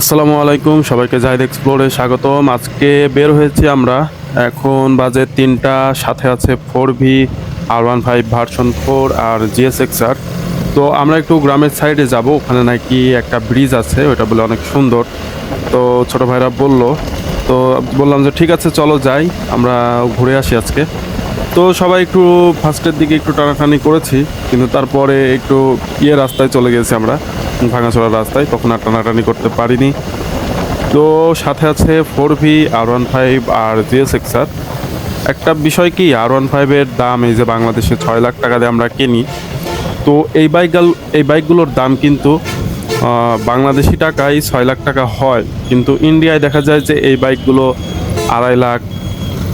আসসালামু আলাইকুম, সবাইকে জাহিদ এক্সপ্লোরে স্বাগতম। আজকে বের হয়েছি আমরা। এখন বাজে তিনটা, সাথে আছে four V, R one five version four আর জিএসএক্স আর। তো আমরা একটু গ্রামের সাইডে যাব, ওখানে নাকি একটা ব্রিজ আছে, ওটা বলে অনেক সুন্দর। তো ছোট ভাইরা বলল, তো বললাম যে ঠিক আছে, চলো যাই, আমরা ঘুরে আসি আজকে। তো সবাই একটু ফার্স্টের দিকে একটু টানাটানি করেছি, কিন্তু তারপরে একটু ইয়ে রাস্তায় চলে গেছি আমরা, ভাঙাচোরা রাস্তায়, তখন আর টানাটানি করতে পারিনি। তো সাথে আছে four V R one five আর জিএস এক্সার একটা বিষয় কি আর ওয়ান ফাইভের দাম এই যে বাংলাদেশে ছয় লাখ টাকা দিয়ে আমরা কিনি, তো এই বাইকগুলো এই বাইকগুলোর দাম কিন্তু বাংলাদেশি টাকায় ছয় লাখ টাকা হয়, কিন্তু ইন্ডিয়ায় দেখা যায় যে এই বাইকগুলো আড়াই লাখ,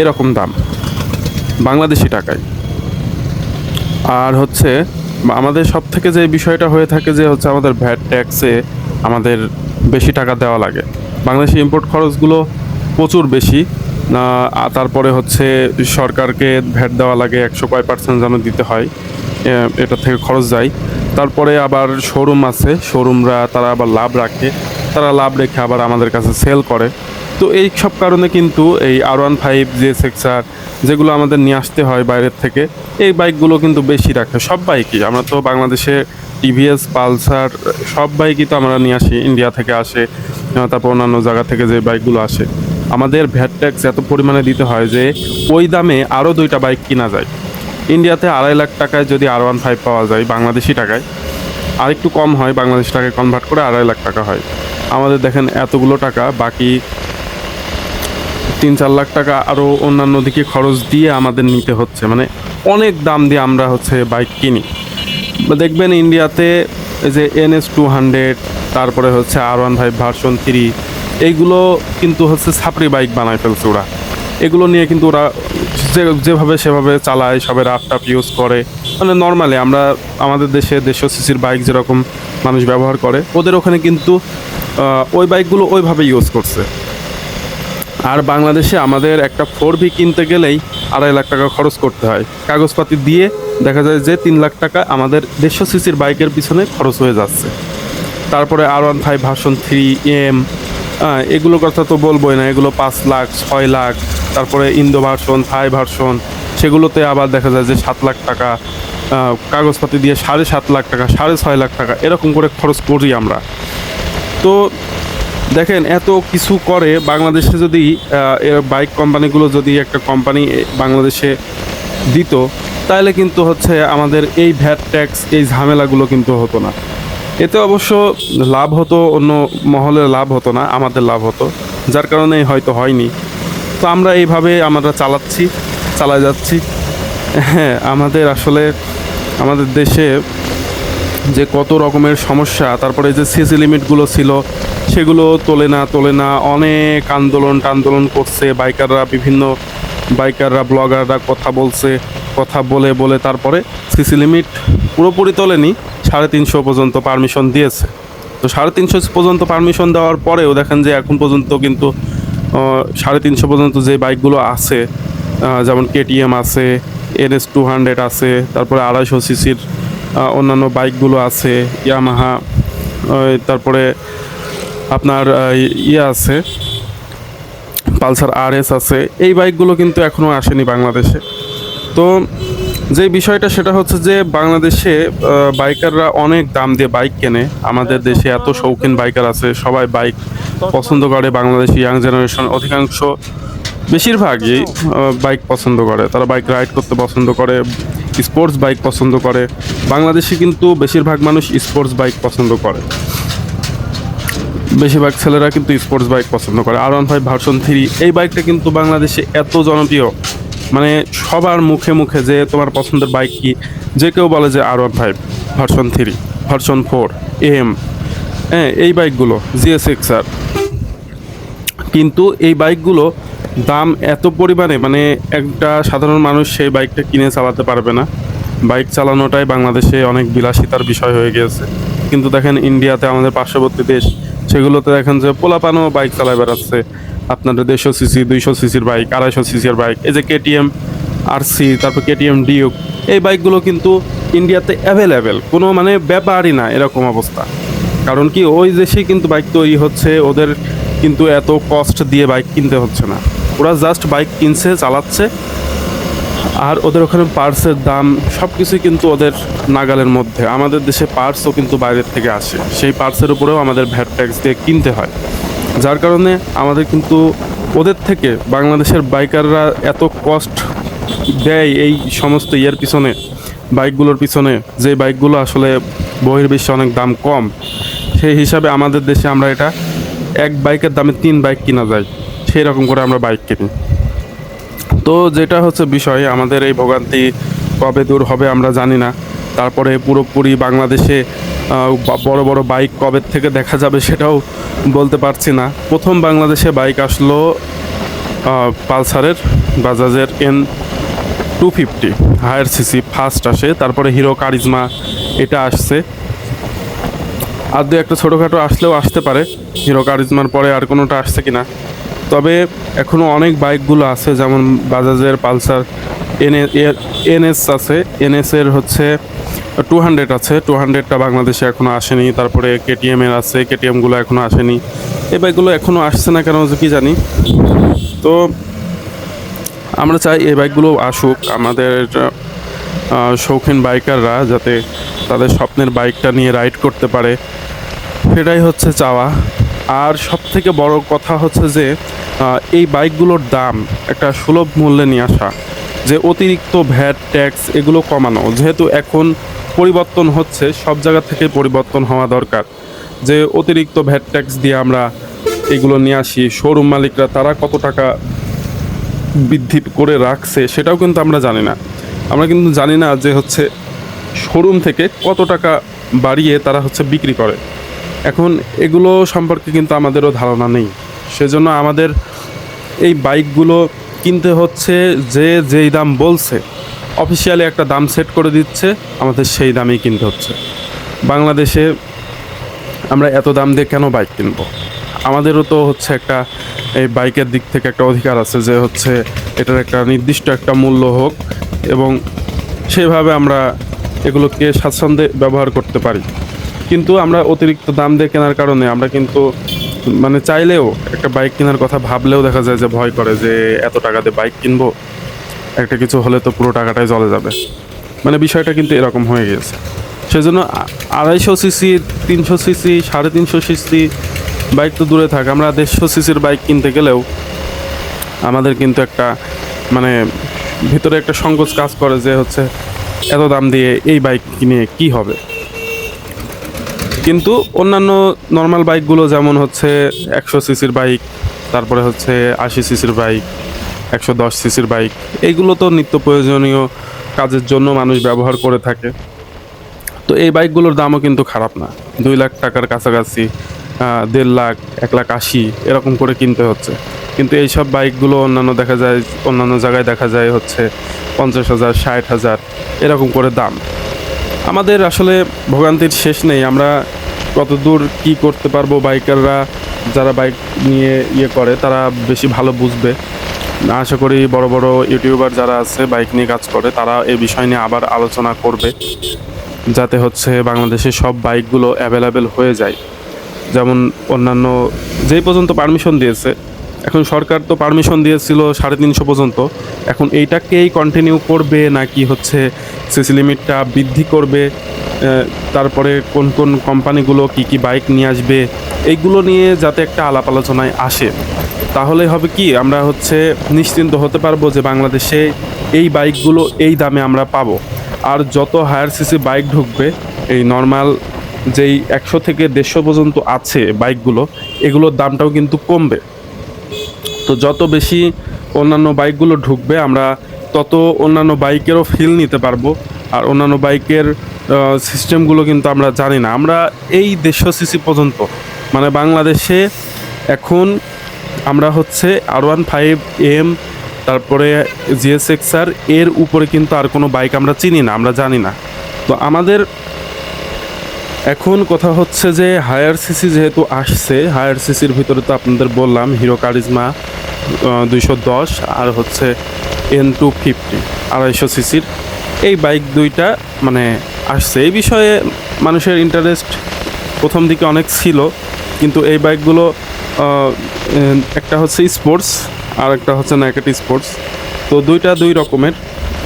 এরকম দাম। বাংলাদেশি টাকায়। আর হচ্ছে, আমাদের সব থেকে যে বিষয়টা হয়ে থাকে যে হচ্ছে আমাদের ভ্যাট ট্যাক্সে আমাদের বেশি টাকা দেওয়া লাগে। বাংলাদেশি ইম্পোর্ট খরচগুলো প্রচুর বেশি। তারপরে হচ্ছে সরকারকে ভ্যাট দেওয়া লাগে, একশো কয় পার্সেন্ট যেন দিতে হয়। এটা থেকে খরচ যায়। তারপরে আবার শোরুম আছে শোরুমরা তারা আবার লাভ রাখে। তারা লাভ রেখে আবার আমাদের কাছে সেল করে। তো এই সব কারণে কিন্তু এই R one five G S X R যেগুলো আমাদের নিয়ে আসতে হয় বাইরের থেকে, এই বাইকগুলো কিন্তু বেশি রাখে। সব বাইকই আমরা তো বাংলাদেশে টিভিএস পালসার, সব বাইকই তো আমরা নিয়ে আসি। ইন্ডিয়া থেকে আসে তারপর অন্যান্য জায়গা থেকে যে বাইকগুলো আসে। আমাদের ভ্যাট ট্যাক্স এত পরিমাণে দিতে হয় যে ওই দামে আরও দুইটা বাইক কিনা যায়। ইন্ডিয়াতে আড়াই লাখ টাকায় যদি আর ওয়ান ফাইভ পাওয়া যায়, বাংলাদেশি টাকায় আর একটু কম হয়, বাংলাদেশ টাকায় কনভার্ট করে আড়াই লাখ টাকা হয়। আমাদের দেখেন এতগুলো টাকা, বাকি তিন চার লাখ টাকা আরও অন্যান্য দিকে খরচ দিয়ে আমাদের নিতে হচ্ছে। মানে অনেক দাম দিয়ে আমরা হচ্ছে বাইক কিনি। দেখবেন ইন্ডিয়াতে যে এনএস টু হান্ড্রেড, তারপরে হচ্ছে R one five version three, এইগুলো কিন্তু হচ্ছে ছাপড়ি বাইক বানায় ফেলছে ওরা। এগুলো নিয়ে কিন্তু ওরা যে, যেভাবে সেভাবে চালায় সবাই রাফ টাফ ইউজ করে। মানে নর্মালি আমরা আমাদের দেশে দেড়শো সিসির বাইক যেরকম মানুষ ব্যবহার করে, ওদের ওখানে কিন্তু ওই বাইকগুলো ওইভাবে ইউজ করছে। আর বাংলাদেশে আমাদের একটা ফোর ভি কিনতে গেলেই আড়াই লাখ টাকা খরচ করতে হয়। কাগজপাতি দিয়ে দেখা যায় যে তিন লাখ টাকা আমাদের দেড়শো সিসির বাইকের পিছনে খরচ হয়ে যাচ্ছে। তারপরে R one five, version three, M এগুলোর কথা তো বলবোই না। এগুলো পাঁচ লাখ, ছয় লাখ, তারপরে ইন্দো ভার্সন, থাই ভার্সন, সেগুলোতে আবার দেখা যায় যে সাত লাখ টাকা কাগজপাতি দিয়ে সাড়ে সাত লাখ টাকা, সাড়ে ছয় লাখ টাকা, এরকম করে খরচ করি আমরা। তো দেখেন, এত কিছু করে বাংলাদেশে যদি এর বাইক কোম্পানিগুলো যদি একটা কোম্পানি বাংলাদেশে দিত, তাহলে কিন্তু হচ্ছে আমাদের এই ভ্যাট ট্যাক্স, এই ঝামেলাগুলো কিন্তু হতো না। এতে অবশ্য লাভ হতো, অন্য মহলের লাভ হতো না, আমাদের লাভ হতো। যার কারণে হয়তো হয়নি। তো আমরা এইভাবে আমরা চালাচ্ছি, চালায় যাচ্ছি। হ্যাঁ আমাদের আসলে, আমাদের দেশে যে কত রকমের সমস্যা, তারপরে যে সিসি লিমিটগুলো ছিল, সেগুলো তোলে না তোলে না, অনেক আন্দোলন টান্দোলন করছে। বাইকাররা, বিভিন্ন বাইকাররা, ব্লগাররা কথা বলছে, কথা বলে বলে তারপরে সিসি লিমিট পুরোপুরি তোলেনি, সাড়ে তিনশো পর্যন্ত পারমিশন দিয়েছে। তো সাড়ে তিনশো পর্যন্ত পারমিশন দেওয়ার পরেও দেখেন যে এখন পর্যন্ত কিন্তু সাড়ে তিনশো পর্যন্ত যে বাইকগুলো আছে যেমন কেটিএম আছে, এনএস টু হান্ড্রেড আছে, তারপরে আড়াইশো সিসির অন্যান্য বাইকগুলো আছে, ইয়ামাহা তারপরে আপনার ইয়ে আছে, পালসার আর এস আছে। এই বাইকগুলো কিন্তু এখনও আসেনি বাংলাদেশে। তো যে বিষয়টা সেটা হচ্ছে যে বাংলাদেশে বাইকাররা অনেক দাম দিয়ে বাইক কেনে। আমাদের দেশে এত শৌখিন বাইকার আছে, সবাই বাইক পছন্দ করে। বাংলাদেশি ইয়াং জেনারেশন অধিকাংশ বেশিরভাগই বাইক পছন্দ করে। তারা বাইক রাইড করতে পছন্দ করে। স্পোর্টস বাইক পছন্দ করে, বাংলাদেশে কিন্তু বেশিরভাগ মানুষ স্পোর্টস বাইক পছন্দ করে। বেশিরভাগ ছেলেরা কিন্তু স্পোর্টস বাইক পছন্দ করে। R one five version three, এই বাইকটা কিন্তু বাংলাদেশে এত জনপ্রিয়। মানে সবার মুখে মুখে যে তোমার পছন্দের বাইক কি, যে কেউ বলে যে R one five version three, version four, M হ্যাঁ এই বাইকগুলো জিএসএক্স আর। কিন্তু এই বাইকগুলো দাম এত পরিমাণে মানে একটা সাধারণ মানুষ সেই বাইকটা কিনে চালাতে পারবে না। বাইক চালানোটাই বাংলাদেশে অনেক বিলাসিতার বিষয় হয়ে গিয়েছে। কিন্তু দেখেন ইন্ডিয়াতে আমাদের পার্শ্ববর্তী দেশ, সেগুলোতে দেখেন যে পোলাপানও বাইক চালায় বেড়াচ্ছে। আপনাদের দেড়শো সিসি, দুইশো সিসির বাইক, আড়াইশো সিসির বাইক, এই যে কেটিএম, আরসি, তারপর কেটিএম ডিউক, এই বাইকগুলো কিন্তু ইন্ডিয়াতে অ্যাভেলেবেল, কোনো মানে ব্যাপারই না এরকম অবস্থা। কারণ কি, ওই দেশে কিন্তু বাইক তৈরি হচ্ছে, ওদের কিন্তু এত কস্ট দিয়ে বাইক কিনতে হচ্ছে না। ওরা জাস্ট বাইক কিনছে, চালাচ্ছে। আর ওদের ওখানে পার্টসের দাম সব কিছুই কিন্তু ওদের নাগালের মধ্যে। আমাদের দেশে পার্টসও কিন্তু বাইরের থেকে আসে। সেই পার্টসের উপরেও আমাদের ভ্যাট ট্যাক্স দিয়ে কিনতে হয়। যার কারণে আমাদের কিন্তু ওদের থেকে বাংলাদেশের বাইকাররা এত কস্ট দেয় এই সমস্ত ইয়ের পিছনে বাইকগুলোর পিছনে, যে বাইকগুলো আসলে বহির্বিশ্বে অনেক দাম কম। সেই হিসাবে আমাদের দেশে আমরা এটা এক বাইকের দামে তিন বাইক কিনা যায়। সেই রকম করে আমরা বাইক কিনি। তো যেটা হচ্ছে বিষয়, আমাদের এই ভোগান্তি কবে দূর হবে আমরা জানি না। তারপরে পুরোপুরি বাংলাদেশে বড় বড় বাইক কবে থেকে দেখা যাবে সেটাও বলতে পারছি না। প্রথম বাংলাদেশে বাইক আসলো পালসারের বাজাজের N two fifty higher CC first আসে। তারপরে হিরো কারিজমা এটা আসছে। আর দু একটা ছোটোখাটো আসলেও আসতে পারে। হিরো কারিজমার পরে আর কোনোটা আসছে কিনা। তবে এখনও অনেক বাইকগুলো আছে, যেমন বাজাজের পালসার এনএ এনএস আছে। এনএস এর হচ্ছে টু হান্ড্রেড আছে। টু হান্ড্রেডটা বাংলাদেশে এখনও আসেনি। তারপরে কেটিএম এর আছে। কেটিএমগুলো এখনও আসেনি। এই বাইকগুলো এখনও আসছে না কেন কি জানি। তো আমরা চাই এই বাইকগুলো আসুক। আমাদের শৌখিন বাইকাররা যাতে তাদের স্বপ্নের বাইকটা নিয়ে রাইড করতে পারে। সেটাই হচ্ছে চাওয়া। আর সব থেকে বড় কথা হচ্ছে যে এই বাইকগুলোর দাম একটা সুলভ মূল্যে নিয়ে আসা, যে অতিরিক্ত ভ্যাট, ট্যাক্স এগুলো কমানো, যেহেতু এখন পরিবর্তন হচ্ছে, সব জায়গা থেকে পরিবর্তন হওয়া দরকার। যে অতিরিক্ত ভ্যাট, ট্যাক্স দিয়ে আমরা এগুলো নিয়ে আসি, শোরুম মালিকরা তারা কত টাকা বৃদ্ধি করে রাখছে সেটাও কিন্তু আমরা জানি না। আমরা কিন্তু জানি না যে হচ্ছে শোরুম থেকে কত টাকা বাড়িয়ে তারা হচ্ছে বিক্রি করে। এখন এগুলো সম্পর্কে কিন্তু আমাদেরও ধারণা নেই। সেজন্য আমাদের এই বাইকগুলো কিনতে হচ্ছে যে যেই দাম বলছে, অফিসিয়ালি একটা দাম সেট করে দিচ্ছে, আমাদের সেই দামেই কিনতে হচ্ছে। বাংলাদেশে আমরা এত দাম দিয়ে কেন বাইক কিনবো? আমাদেরও তো হচ্ছে একটা এই বাইকের দিক থেকে একটা অধিকার আছে যে হচ্ছে এটার একটা নির্দিষ্ট একটা মূল্য হোক এবং সেভাবে আমরা এগুলোকে স্বাচ্ছন্দ্যে ব্যবহার করতে পারি। কিন্তু আমরা অতিরিক্ত দাম দিয়ে কেনার কারণে আমরা কিন্তু মানে চাইলেও একটা বাইক কেনার কথা ভাবলেও দেখা যায় যে ভয় করে যে এত টাকা দিয়ে বাইক কিনবো। একটা কিছু হলে তো পুরো টাকাটাই জলে যাবে। মানে বিষয়টা কিন্তু এরকম হয়ে গেছে সেজন্য আ- আড়াইশো সিসি তিনশো সিসি সাড়ে তিনশো সিসি বাইক তো দূরে থাক। আমরা দেড়শো সিসির বাইক কিনতে গেলেও আমাদের কিন্তু একটা মানে ভিতরে একটা সংকোচ কাজ করে যে হচ্ছে এত দাম দিয়ে এই বাইক কিনে কি হবে? কিন্তু অন্যান্য নর্মাল বাইকগুলো যেমন হচ্ছে একশো সিসির বাইক তারপরে হচ্ছে আশি সিসির বাইক একশো দশ সিসির বাইক এইগুলো তো নিত্য প্রয়োজনীয় কাজের জন্য মানুষ ব্যবহার করে থাকে। তো এই বাইকগুলোর দামও কিন্তু খারাপ না। দুই লাখ টাকার কাছাকাছি দেড় লাখ, এক লাখ আশি, এরকম করে কিনতে হচ্ছে। কিন্তু এইসব বাইকগুলো অন্যান্য দেখা যায়, অন্যান্য জায়গায় দেখা যায় হচ্ছে পঞ্চাশ হাজার, ষাট হাজার, এরকম করে দাম। আমাদের আসলে ভোগান্তির শেষ নেই। আমরা কত দূর কী করতে পারব বাইকাররা, যারা বাইক নিয়ে ইয়ে করে, তারা বেশি ভালো বুঝবে। আশা করি বড় বড় ইউটিউবার যারা আছে, বাইক নিয়ে কাজ করে, তারা এই বিষয় নিয়ে আবার আলোচনা করবে। যাতে হচ্ছে বাংলাদেশে সব বাইকগুলো অ্যাভেলেবেল হয়ে যায়। যেমন অন্যান্য যেই পর্যন্ত পারমিশন দিয়েছে এখন সরকার তো পারমিশন দিয়েছিল সাড়ে তিনশো পর্যন্ত। এখন এইটাকেই কন্টিনিউ করবে নাকি হচ্ছে সিসি লিমিটটা বৃদ্ধি করবে? তারপরে কোন কোন কোম্পানিগুলো কি কি বাইক নিয়ে আসবে? এইগুলো নিয়ে যাতে একটা আলাপ আলোচনায় আসে। তাহলে হবে কি, আমরা হচ্ছে নিশ্চিন্ত হতে পারব যে বাংলাদেশে এই বাইকগুলো এই দামে আমরা পাবো। আর যত হায়ার সিসি বাইক ঢুকবে, এই নর্মাল যেই একশো থেকে দেড়শো পর্যন্ত আছে বাইকগুলো এগুলোর দামটাও কিন্তু কমবে। তো যত বেশি অন্যান্য বাইকগুলো ঢুকবে, আমরা তত অন্যান্য বাইকেরও ফিল নিতে পারব। আর অন্যান্য বাইকের সিস্টেমগুলো কিন্তু আমরা জানি না। আমরা এই দেড়শো সিসি পর্যন্ত মানে বাংলাদেশে এখন আমরা হচ্ছে আর ওয়ান ফাইভ এম তারপরে জিএসএক্সআর এর উপরে কিন্তু আর কোনো বাইক আমরা চিনি না, আমরা জানি না। তো আমাদের এখন কথা হচ্ছে যে হায়ার সিসি যেহেতু আসছে হায়ার সিসির ভিতরে তো আপনাদের বললাম হিরো কারিজমা দুইশো দশ আর হচ্ছে এন টু ফিফটি, আড়াইশো সিসির। এই বাইক দুইটা মানে আসছে। এই বিষয়ে মানুষের ইন্টারেস্ট প্রথম দিকে অনেক ছিল, কিন্তু এই বাইকগুলো একটা হচ্ছে স্পোর্টস আর একটা হচ্ছে নাইকেট স্পোর্টস তো দুইটা দুই রকমের।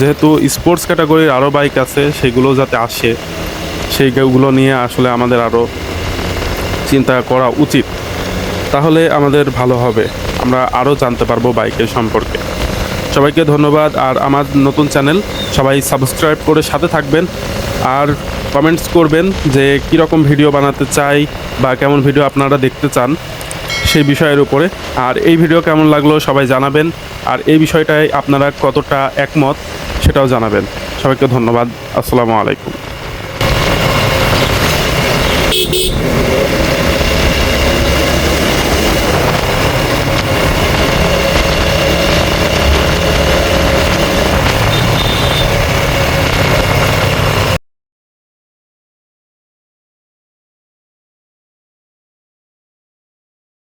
যেহেতু স্পোর্টস ক্যাটাগরির আরও বাইক আছে, সেগুলো যাতে আসে, সেইগুলো নিয়ে আসলে আমাদের আরও চিন্তা করা উচিত। তাহলে আমাদের ভালো হবে। আমরা আরও জানতে পারব বাইকের সম্পর্কে। সবাইকে ধন্যবাদ আর আমার নতুন চ্যানেল সবাই সাবস্ক্রাইব করে সাথে থাকবেন আর কমেন্টস করবেন যে কীরকম ভিডিও বানাতে চাই বা কেমন ভিডিও আপনারা দেখতে চান সেই বিষয়ের উপরে। আর এই ভিডিও কেমন লাগল সবাই জানাবেন আর এই বিষয়টায় আপনারা কতটা একমত সেটাও জানাবেন। সবাইকে ধন্যবাদ। আসসালামু আলাইকুম।